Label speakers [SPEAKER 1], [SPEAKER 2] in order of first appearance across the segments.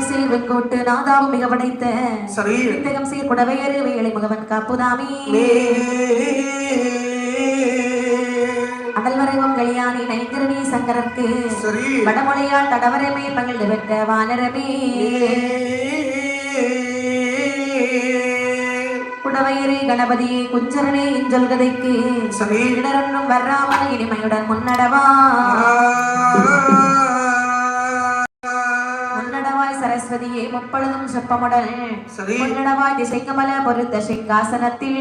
[SPEAKER 1] சீர் வெங்கோட்டு நாதாவும் மிக படைத்த.
[SPEAKER 2] சரி.
[SPEAKER 1] வித்தகம் சீர் வேலை முகவன் காப்புதாமி.
[SPEAKER 2] நீ
[SPEAKER 1] அகல்வரைவம் கல்யாணி நைந்திரணி சங்கரற்கு
[SPEAKER 2] சரி.
[SPEAKER 1] வடமொழியால் தடவரை மேல் மகிழ்ந்து பெற்ற வானரமே. குடவையறு கணபதியே குஞ்சரனே இஞ்சொல் கதைக்கு.
[SPEAKER 2] சரி.
[SPEAKER 1] இடரன்னும் வர்றாமல் இனிமையுடன் முன்னடவா. சரஸ்வதியே முப்பொழுதும் செப்பமுடல்.
[SPEAKER 2] சரி.
[SPEAKER 1] முன்னடவாய் திசைக்கமல பொருத்த சிங்காசனத்தில்.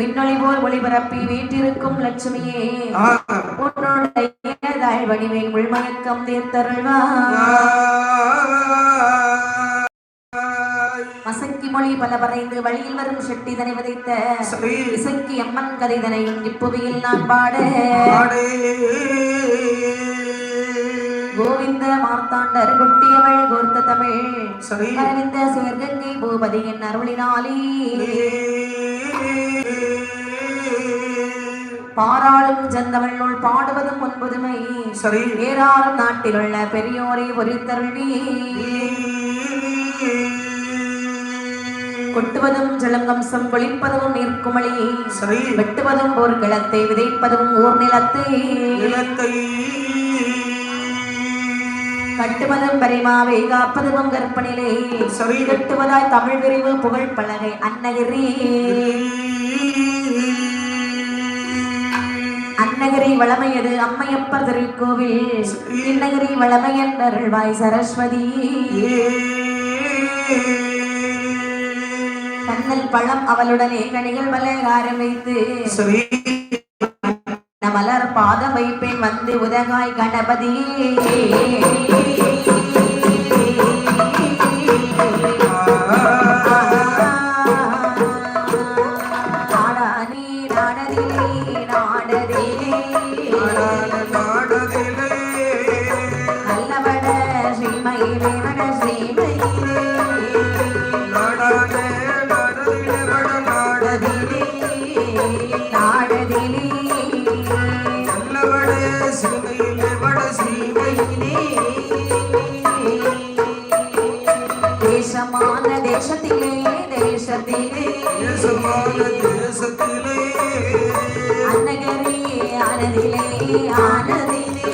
[SPEAKER 1] மின்னொளி போல் ஒளிபரப்பி வீட்டிருக்கும் லட்சுமியே. உன்னுடைய தாய் வடிவேல் உள்மயக்கம் தீர்த்தருள்வா மசக்கி மொழி பல வரைந்து வழியில் வரும் செட்டிதனை விதைத்த
[SPEAKER 2] சரி.
[SPEAKER 1] இசைக்கு அம்மன் கதைதனையும் இப்புவியில் நான் பாட. கோவிந்த மார்த்தாண்டர் குட்டியவள் கோர்த்த தமிழ். அரவிந்த சேர்கங்கை பூபதியின் அருளினாலே. பாராளும் செந்தமிழ்நூல் பாடுவதும் முன்புதுமை
[SPEAKER 2] சரி.
[SPEAKER 1] ஏறாரும் நாட்டிலுள்ள பெரியோரை ஒருத்தருள்வி கொட்டுவதும் ஜலங்கம்சம் கொளிப்பதும் நீர்க்குமளி.
[SPEAKER 2] சரி.
[SPEAKER 1] வெட்டுவதும் போர் கிளத்தை விதைப்பதும் ஊர் நிலத்தை.
[SPEAKER 2] நிலத்தை
[SPEAKER 1] கட்டுவதும் பரிமாவை காப்பதும் கற்பனிலே.
[SPEAKER 2] சரி.
[SPEAKER 1] கட்டுவதாய் தமிழ் விரிவு புகழ் பலகை அன்னகிரி. அன்னகிரி வளமையது அம்மையப்பர் திருக்கோவில். இன்னகிரி வளமையன்றருள்வாய் சரஸ்வதி. கண்ணல் பழம் அவளுடனே கனிகள் மலகாரம் வைத்து மலர் பாதம் வைப்பேன் வந்து உதகாய் கணபதி. நல்லவட ஸ்ரீமயிலே வட ஸ்ரீமயிலே എവിടെ
[SPEAKER 2] സിനിമയിൽ എവിടെ
[SPEAKER 1] ശ്രീമയിലേ ദേശമാന ദേശത്തിലെ ദേശത്തിലെ. ദേശമാന ദേശത്തിലെ. അന്നകരേ
[SPEAKER 2] ആനദിലേ ആനദിലേ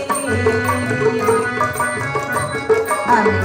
[SPEAKER 2] അമ്മ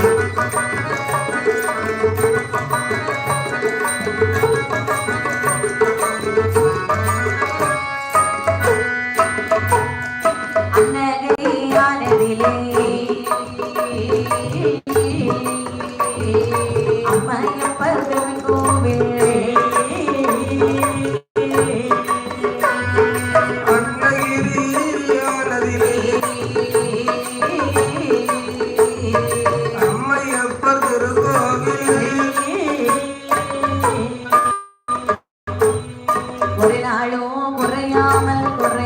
[SPEAKER 1] ஒரு நாளும் குறையாமல் குறை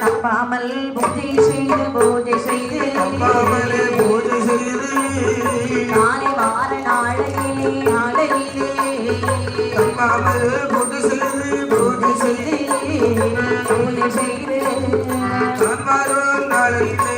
[SPEAKER 1] தப்பாமல் பூஜை செய்து பூஜை செய்து.
[SPEAKER 2] அப்பாமலே பூஜை செய்து.
[SPEAKER 1] நாளை வார நாளையிலே நாளையிலே.
[SPEAKER 2] அப்பாமலே பூஜை செய்து பூஜை செய்து.
[SPEAKER 1] பூஜை செய்து.
[SPEAKER 2] நாளையிலே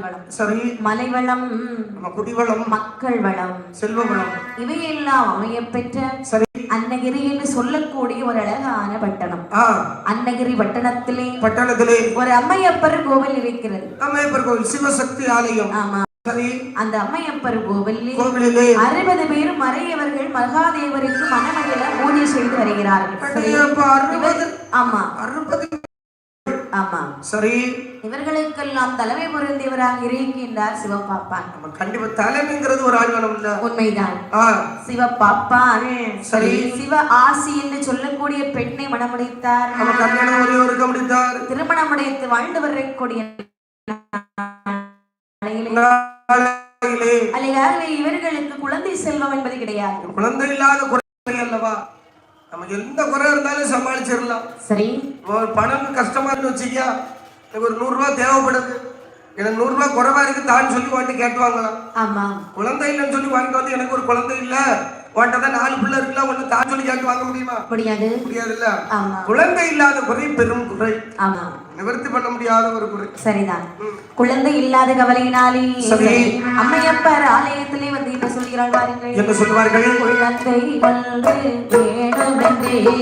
[SPEAKER 1] வளம்
[SPEAKER 2] சரி.
[SPEAKER 1] மலைவளம்
[SPEAKER 2] நம்ம குடிவளம்
[SPEAKER 1] மக்கள் வளம்
[SPEAKER 2] செல்வ வளம்
[SPEAKER 1] இவையெல்லாம் அமையப் பெற்ற
[SPEAKER 2] சரி.
[SPEAKER 1] அன்னகிரி என்று சொல்லக்கூடிய ஒரு அழகான பட்டணம். அன்னகிரி பட்டணத்திலே
[SPEAKER 2] பட்டணத்திலே
[SPEAKER 1] ஒரு அம்மையப்பர் கோவில் இருக்கிறது.
[SPEAKER 2] அம்மையப்பர் கோவில் சிவசக்தி ஆலயம்.
[SPEAKER 1] ஆமா. அந்த அம்மையப்பர் கோவிலில் அறுபது பேர் மறையவர்கள் மகாதேவருக்கு மனமகிழ பூஜை செய்து வருகிறார்கள். ஆமா. ஆமா.
[SPEAKER 2] சரி.
[SPEAKER 1] இவர்களுக்கெல்லாம் தலைமை பொருந்தியவராக இருக்கின்றார் சிவபாப்பான்
[SPEAKER 2] நம்ம கண்டிப்பா தலைமைங்கிறது ஒரு இல்ல.
[SPEAKER 1] உண்மைதான். சிவபாப்பான்
[SPEAKER 2] சரி.
[SPEAKER 1] சிவ ஆசி என்று சொல்லக்கூடிய பெண்ணை மணமுடித்தார்
[SPEAKER 2] நம்ம கல்யாணம் ஒரே ஒரு முடித்தார்
[SPEAKER 1] திருமணம் முடித்து வாழ்ந்து வரக்கூடிய அல்லையாகவே இவர்களுக்கு குழந்தை செல்வம் என்பது கிடையாது.
[SPEAKER 2] குழந்தை இல்லாத குறை அல்லவா? நமக்கு எந்த குறை இருந்தாலும் சமாளிச்சிடலாம்.
[SPEAKER 1] சரி.
[SPEAKER 2] ஒரு பணம் கஷ்டமா இருந்து வச்சுக்கியா எனக்கு ஒரு நூறு ரூபாய் தேவைப்படுது. எனக்கு நூறு ரூபாய் குறைவா இருக்கு தான் சொல்லி வாண்டி கேட்டு வாங்கலாம்.
[SPEAKER 1] ஆமா.
[SPEAKER 2] குழந்தை இல்லைன்னு சொல்லி வாங்கிட்டு வந்து எனக்கு ஒரு குழந்தை இல்ல. உன்கிட்ட நாலு பிள்ளை இருக்குல்ல ஒண்ணு தான் சொல்லி கேட்டு வாங்க முடியுமா?
[SPEAKER 1] முடியாது.
[SPEAKER 2] முடியாதுல்ல?
[SPEAKER 1] ஆமா.
[SPEAKER 2] குழந்தை இல்லாத குறை பெரும் குறை.
[SPEAKER 1] ஆமா.
[SPEAKER 2] நிவர்த்தி பண்ண முடியாத ஒரு குறை.
[SPEAKER 1] சரிதான். குழந்தை இல்லாத கவலையினாலே. அம்மையப்பர் ஆலயத்திலே வந்து என்ன சொல்கிறாள் பாருங்கள்.
[SPEAKER 2] என்ன சொல்லுவார்கள்?
[SPEAKER 1] குழந்தை கோதையரோ